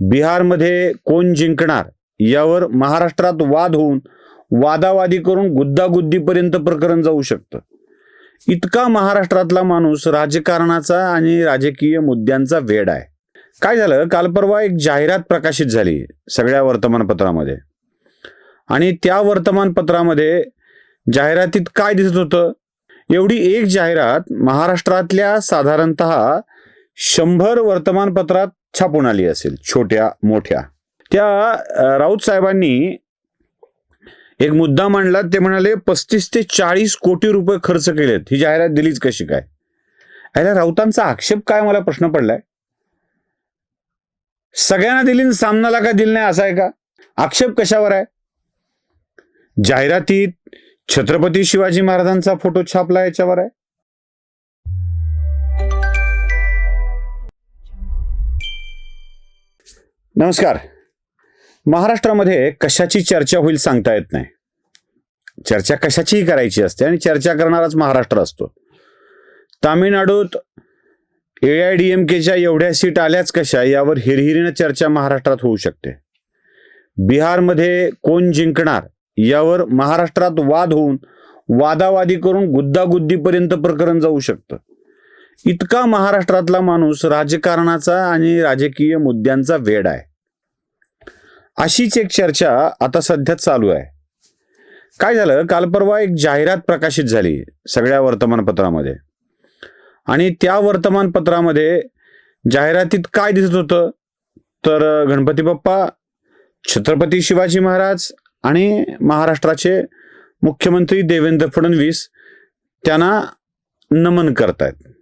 बिहारमध्ये कोण जिंकणार यावर महाराष्ट्रात वाद होऊन वादावादी करून गुद्दागुद्दीपर्यंत प्रकरण जाऊ शकतं. इतका महाराष्ट्रातला माणूस राजकारणाचा आणि राजकीय मुद्द्यांचा वेड आहे. काय झालं? काल परवा एक जाहिरात प्रकाशित झाली सगळ्या वर्तमानपत्रामध्ये. आणि त्या वर्तमानपत्रामध्ये जाहिरातीत काय दिसत होतं? एवढी एक जाहिरात महाराष्ट्रातल्या साधारणत शंभर वर्तमानपत्रात छापून आली असेल छोट्या मोठ्या. त्या राऊत साहेबांनी एक मुद्दा मांडला ते म्हणाले पस्तीस ते चाळीस कोटी रुपये खर्च केलेत ही जाहिरात दिलीच कशी काय? याला राऊतांचा आक्षेप काय मला प्रश्न पडलाय? सगळ्यांना दिली सामनाला का दिली नाही असा आहे का? आक्षेप कशावर आहे? जाहिरातीत छत्रपती शिवाजी महाराजांचा फोटो छापला याच्यावर आहे? नमस्कार. महाराष्ट्रामध्ये कशाची चर्चा होईल सांगता येत नाही. चर्चा कशाचीही करायची असते आणि चर्चा करणाराच महाराष्ट्र असतो. तामिळनाडूत ए आय डी एम केच्या एवढ्या सीट आल्याच कशा यावर हिरहिरीनं चर्चा महाराष्ट्रात होऊ शकते. बिहारमध्ये कोण जिंकणार यावर महाराष्ट्रात वाद होऊन वादावादी करून गुद्दागुद्दीपर्यंत प्रकरण जाऊ शकतं. इतका महाराष्ट्रातला माणूस राजकारणाचा आणि राजकीय मुद्द्यांचा वेड आहे. अशीच एक चर्चा आता सध्या चालू आहे. काय झालं? काल परवा एक जाहिरात प्रकाशित झाली सगळ्या वर्तमानपत्रामध्ये. आणि त्या वर्तमानपत्रामध्ये जाहिरातीत काय दिसत होतं? तर गणपती बाप्पा छत्रपती शिवाजी महाराज आणि महाराष्ट्राचे मुख्यमंत्री देवेंद्र फडणवीस त्यांना नमन करतायत.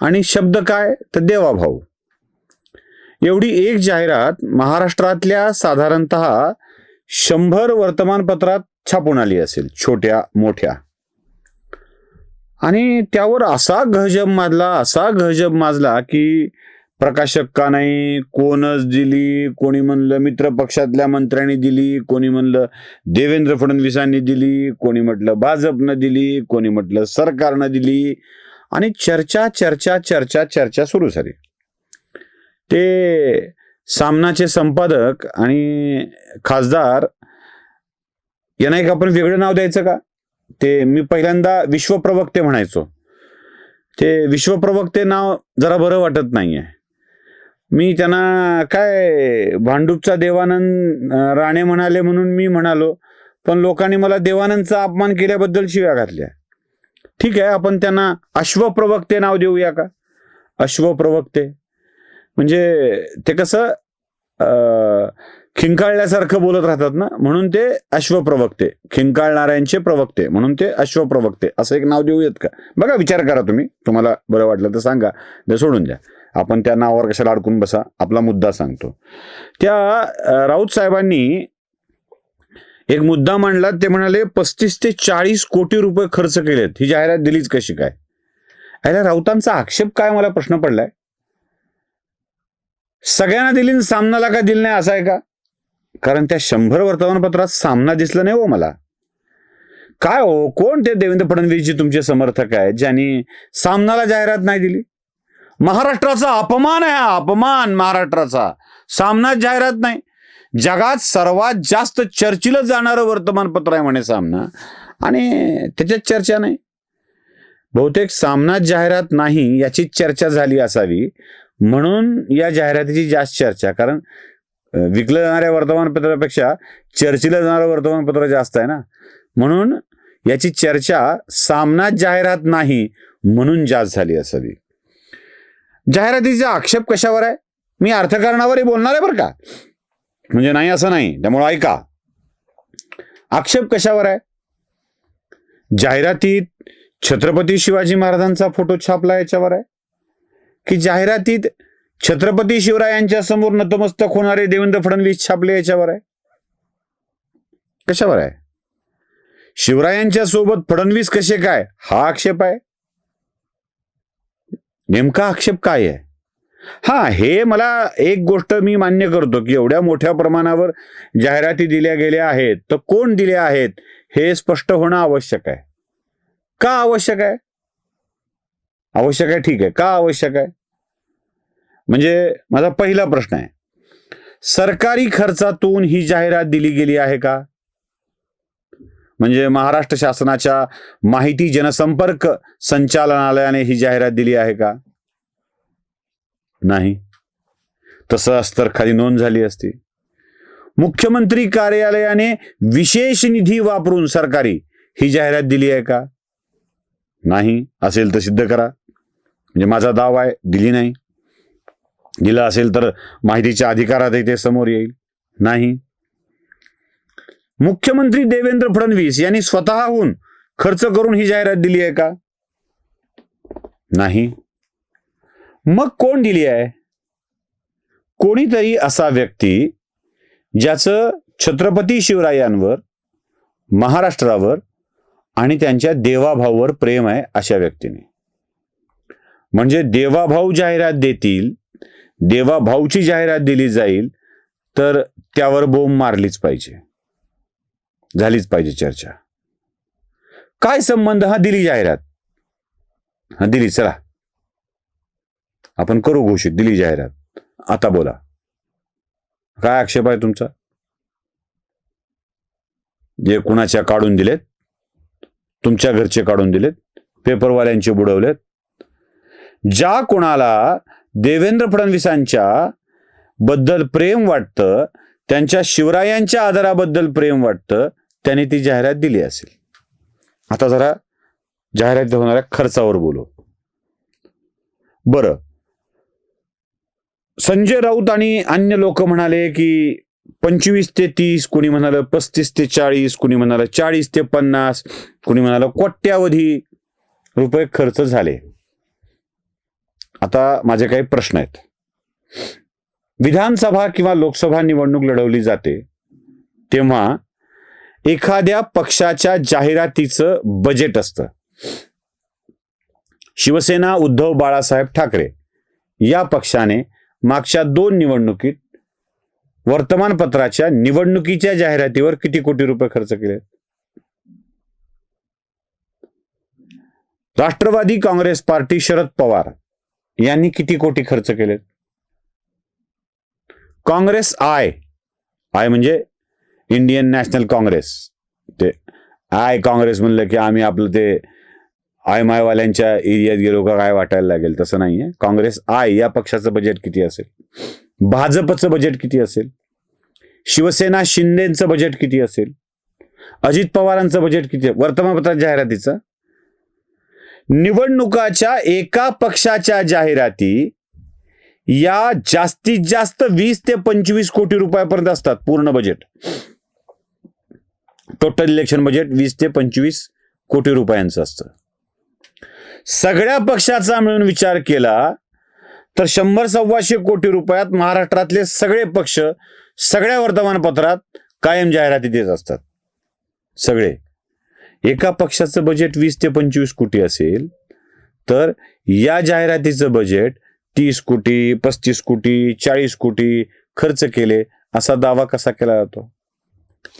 आणि शब्द काय? तर देवाभाऊ एवढी एक जाहिरात महाराष्ट्रातल्या साधारणत शंभर वर्तमानपत्रात छापून आली असेल छोट्या मोठ्या. आणि त्यावर असा गहजब माजला असा गहजब माजला की प्रकाशक का नाही कोणच दिली कोणी म्हणलं मित्र पक्षातल्या मंत्र्यांनी दिली कोणी म्हणलं देवेंद्र फडणवीसांनी दिली कोणी म्हटलं भाजपनं दिली कोणी म्हटलं सरकारनं दिली. आणि चर्चा चर्चा चर्चा चर्चा सुरू झाली. ते सामनाचे संपादक आणि खासदार यांना एक आपण वेगळं नाव द्यायचं का? ते मी पहिल्यांदा विश्वप्रवक्ते म्हणायचो. ते विश्वप्रवक्ते नाव जरा बरं वाटत नाही आहे मी त्यांना काय भांडूपचा देवानंद राणे म्हणाले म्हणून मी म्हणालो पण लोकांनी मला देवानंदचा अपमान केल्याबद्दल शिव्या घातल्या. ठीक आहे आपण त्यांना अश्वप्रवक्ते नाव देऊया का? अश्वप्रवक्ते. म्हणजे ते कसं अं, खिंकाळल्यासारखं बोलत राहतात ना? म्हणून ते अश्वप्रवक्ते. खिंकाळणाऱ्यांचे प्रवक्ते. म्हणून ते अश्वप्रवक्ते. असं एक नाव देऊयात का? बघा विचार करा तुम्ही. तुम्हाला बरं वाटलं तर सांगा. ते सोडून द्या. आपण त्या नावावर कशाला अडकून बसा? आपला मुद्दा सांगतो. त्या राऊत साहेबांनी एक मुद्दा मांडला ते म्हणाले पस्तीस ते चाळीस कोटी रुपये खर्च केलेत. ही जाहिरात दिलीच कशी काय? याला राऊतांचा आक्षेप काय मला प्रश्न पडलाय? सगळ्यांना दिली सामनाला का दिली नाही असा आहे का? कारण त्या शंभर वर्तमानपत्रात सामना दिसला नाही हो मला. काय हो कोण ते देवेंद्र फडणवीसजी तुमचे समर्थक आहेत ज्यांनी सामनाला जाहिरात नाही दिली? महाराष्ट्राचा अपमान आहे हा अपमान महाराष्ट्राचा. सामनात जाहिरात नाही. जगात सर्वात जास्त चर्चिलं जाणारं वर्तमानपत्र आहे म्हणे सामना. आणि त्याच्यात चर्चा नाही. बहुतेक सामना जाहिरात नाही याची चर्चा झाली असावी. म्हणून या जाहिरातीची जास्त चर्चा. कारण विकलं जाणाऱ्या वर्तमानपत्रापेक्षा चर्चिलं जाणारं वर्तमानपत्र जास्त आहे ना. म्हणून याची चर्चा सामना जाहिरात नाही म्हणून जास्त झाली असावी. जाहिरातीचा आक्षेप कशावर आहे? मी अर्थकारणावरही बोलणार आहे बरं का? म्हणजे नाही असं नाही. त्यामुळं ऐका. आक्षेप कशावर आहे? जाहिरातीत छत्रपती शिवाजी महाराजांचा फोटो छापला याच्यावर आहे? की जाहिरातीत छत्रपती शिवरायांच्या समोर नतमस्तक होणारे देवेंद्र फडणवीस छापले याच्यावर आहे? कशावर आहे? शिवरायांच्या सोबत फडणवीस कसे काय? हा आक्षेप आहे? नेमका आक्षेप काय आहे? हा हे मला एक गोष्ट मी मान्य करतो की एवढ्या मोठ्या प्रमाणावर जाहिराती दिल्या गेल्या आहेत तर कोण दिल्या आहेत हे स्पष्ट होणं आवश्यक आहे. का आवश्यक आहे? आवश्यक आहे ठीक आहे. का आवश्यक आहे? म्हणजे माझा पहिला प्रश्न आहे. सरकारी खर्चातून ही जाहिरात दिली गेली आहे का? म्हणजे महाराष्ट्र शासनाच्या माहिती जनसंपर्क संचालनालयाने ही जाहिरात दिली आहे का? नाही. तसं असतं खाली नोंद झाली असती. मुख्यमंत्री कार्यालयाने विशेष निधी वापरून सरकारी ही जाहिरात दिली आहे का? नाही. असेल तर सिद्ध करा. म्हणजे माझा दावा आहे दिली नाही. दिलं असेल तर माहितीच्या अधिकारात ते समोर येईल. नाही. मुख्यमंत्री देवेंद्र फडणवीस यांनी स्वतःहून खर्च करून ही जाहिरात दिली आहे का? नाही. मग कोण दिली आहे? कोणीतरी असा व्यक्ती ज्याचं छत्रपती शिवरायांवर महाराष्ट्रावर आणि त्यांच्या देवाभाऊवर प्रेम आहे अशा व्यक्तीने. म्हणजे देवाभाऊ जाहिरात देतील देवाभाऊची जाहिरात दिली जाईल तर त्यावर बोंब मारलीच पाहिजे. झालीच पाहिजे चर्चा. काय संबंध? हा दिली जाहिरात. हा दिली चला. आपण करू घोषित दिली जाहिरात. आता बोला. काय आक्षेप आहे तुमचा? जे कुणाच्या काढून दिलेत? तुमच्या घरचे काढून दिलेत? पेपरवाल्यांचे बुडवलेत? ज्या कोणाला देवेंद्र फडणवीसांच्या बद्दल प्रेम वाटतं त्यांच्या शिवरायांच्या आदराबद्दल प्रेम वाटतं त्याने ती जाहिरात दिली असेल. आता जरा जाहिरात होणाऱ्या खर्चावर बोलू. बरं. संजय राऊत आणि अन्य लोक म्हणाले की पंचवीस ते तीस कोणी म्हणालं पस्तीस ते चाळीस कोणी म्हणालं चाळीस ते पन्नास कोणी म्हणालं कोट्यावधी रुपये खर्च झाले. आता माझे काही प्रश्न आहेत. विधानसभा किंवा लोकसभा निवडणूक लढवली जाते तेव्हा एखाद्या पक्षाच्या जाहिरातीचं बजेट असतं. शिवसेना उद्धव बाळासाहेब ठाकरे या पक्षाने मागच्या दोन निवडणुकीत वर्तमानपत्राच्या निवडणुकीच्या जाहिरातीवर किती कोटी रुपये खर्च केले? राष्ट्रवादी काँग्रेस पार्टी शरद पवार यांनी किती कोटी खर्च केले? काँग्रेस आय आय म्हणजे इंडियन नॅशनल काँग्रेस. ते आय काँग्रेस म्हणलं की आम्ही आपलं ते आय मायवाल्यांच्या एरियात गेलो का काय वाटायला लागेल तसं नाहीये. काँग्रेस आय या पक्षाचं बजेट किती असेल? भाजपचं बजेट किती असेल? शिवसेना शिंदेचं बजेट किती असेल? अजित पवारांचं बजेट किती आहे वर्तमानपत्रात जाहिरातीचं. निवडणुकाच्या एका पक्षाच्या जाहिराती या जास्तीत जास्त वीस ते पंचवीस कोटी रुपयापर्यंत असतात पूर्ण बजेट टोटल इलेक्शन बजेट वीस ते पंचवीस कोटी रुपयांचं असतं. सगळ्या पक्षाचा मिळून विचार केला तर शंभर सव्वाशे कोटी रुपयात महाराष्ट्रातले सगळे पक्ष सगळ्या वर्तमानपत्रात कायम जाहिराती देत असतात. सगळे. एका पक्षाचं बजेट वीस ते पंचवीस कोटी असेल तर या जाहिरातीचं बजेट तीस कोटी पस्तीस कोटी चाळीस कोटी खर्च केले असा दावा कसा केला जातो?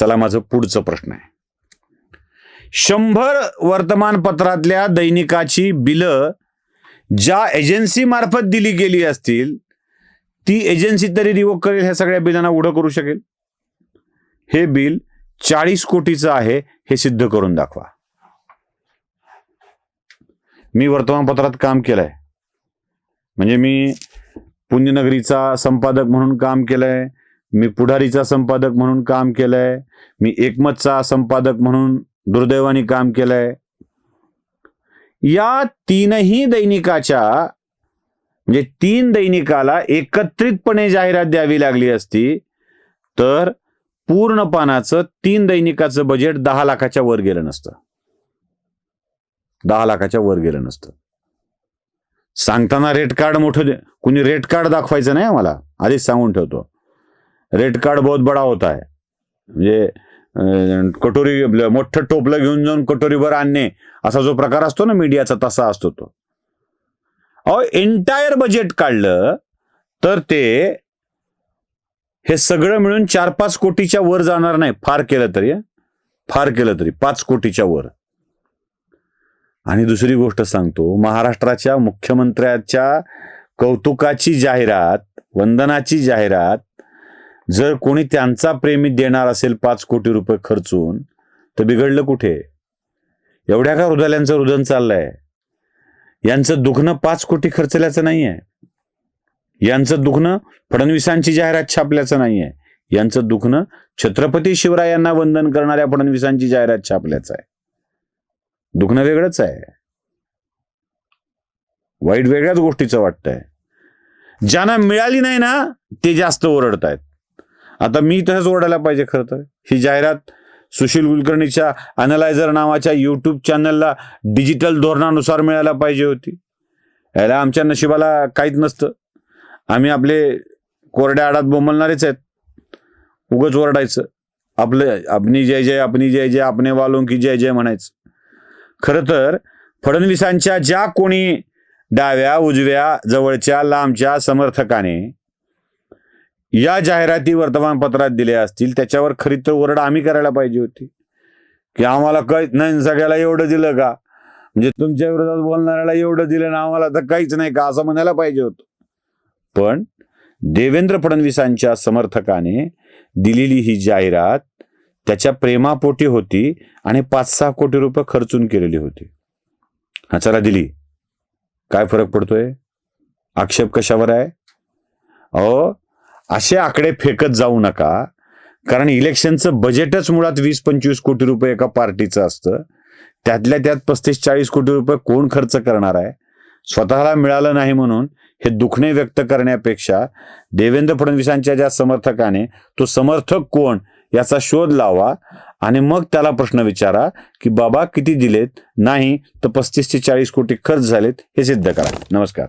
चला माझं पुढचं प्रश्न आहे. शंभर वर्तमानपत्रातल्या दैनिकाची बिलं ज्या एजन्सी मार्फत दिली गेली असतील ती एजन्सी तरी रिवोक करेल ह्या सगळ्या बिलांना उडं करू शकेल? हे बिल चाळीस कोटीचं आहे हे सिद्ध करून दाखवा. मी वर्तमानपत्रात काम केलंय. म्हणजे मी पुण्यनगरीचा संपादक म्हणून काम केलंय मी पुढारीचा संपादक म्हणून काम केलंय मी एकमतचा संपादक म्हणून दुर्दैवाने काम केलंय. या तीनही दैनिकाच्या म्हणजे तीन दैनिकाला एकत्रितपणे जाहिरात द्यावी लागली असती तर पूर्ण पानाचं तीन दैनिकाचं बजेट दहा लाखाच्या वर गेलं नसतं. दहा लाखाच्या वर गेलं नसतं. सांगताना रेट कार्ड मोठं दे- कुणी रेट कार्ड दाखवायचं नाही आम्हाला आधीच सांगून ठेवतो. रेट कार्ड बहुत बडा होता है म्हणजे कटोरी मोठं टोपलं घेऊन जाऊन कटोरीभर आणणे असा जो प्रकार असतो ना मीडियाचा तसा असतो तो. अहो एंटायर बजेट काढलं तर ते हे सगळं मिळून चार पाच कोटीच्या वर जाणार नाही. फार केलं तरी फार केलं तरी पाच कोटीच्या वर. आणि दुसरी गोष्ट सांगतो महाराष्ट्राच्या मुख्यमंत्र्याच्या कौतुकाची जाहिरात वंदनाची जाहिरात जर कोणी त्यांचा प्रेमी देणार असेल पाच कोटी रुपये खर्चून तर बिघडलं कुठे? एवढ्या का रुदाल्यांचं रुदन चाललंय? यांचं दुखणं पाच कोटी खर्चल्याचं नाहीये. यांचं दुखणं फडणवीसांची जाहिरात छापल्याचं नाहीये. यांचं दुखणं छत्रपती शिवरायांना वंदन करणाऱ्या फडणवीसांची जाहिरात छापल्याचं आहे. दुखणं वेगळंच आहे. वाईट वेगळ्याच गोष्टीचं वाटतंय. ज्यांना मिळाली नाही ना ते जास्त ओरडतायत. आता मी तसंच ओरडायला पाहिजे खरं तर. ही जाहिरात सुशील कुलकर्णीच्या अनलायझर नावाच्या यूट्यूब चॅनलला डिजिटल धोरणानुसार मिळायला पाहिजे होती. याला आमच्या नशिबाला काहीच नसतं. आम्ही आपले कोरड्या आडात बोंबलणारेच आहेत. उगच ओरडायचं. आपलं आपनी जय जय आपणी जय जय आपणे वालों की जय जय म्हणायचं. खरं तर फडणवीसांच्या ज्या कोणी डाव्या उजव्या जवळच्या लांबच्या समर्थकाने या जाहिराती वर्तमानपत्रात दिल्या असतील त्याच्यावर खरी तर ओरड आम्ही करायला पाहिजे होती. की आम्हाला काहीच नाही सगळ्याला एवढं दिलं का? म्हणजे तुमच्या विरोधात बोलणाऱ्याला एवढं दिलं ना आम्हाला तर काहीच नाही का? असं म्हणायला पाहिजे होतं. पण देवेंद्र फडणवीसांच्या समर्थकाने दिलेली ही जाहिरात त्याच्या प्रेमापोटी होती आणि पाच सहा कोटी रुपये खर्चून केलेली होती. हा चला दिली. काय फरक पडतोय? आक्षेप कशावर आहे? अहो असे आकडे फेकत जाऊ नका. कारण इलेक्शनचं बजेटच मुळात वीस पंचवीस कोटी रुपये एका पार्टीचं असतं. त्यातल्या त्यात पस्तीस चाळीस कोटी रुपये कोण खर्च करणार आहे? स्वतःला मिळालं नाही म्हणून हे दुखणे व्यक्त करण्यापेक्षा देवेंद्र फडणवीसांच्या ज्या समर्थकाने तो समर्थक कोण याचा शोध लावा आणि मग त्याला प्रश्न विचारा की बाबा किती दिलेत? नाही तर पस्तीस ते चाळीस कोटी खर्च झालेत हे सिद्ध करा. नमस्कार.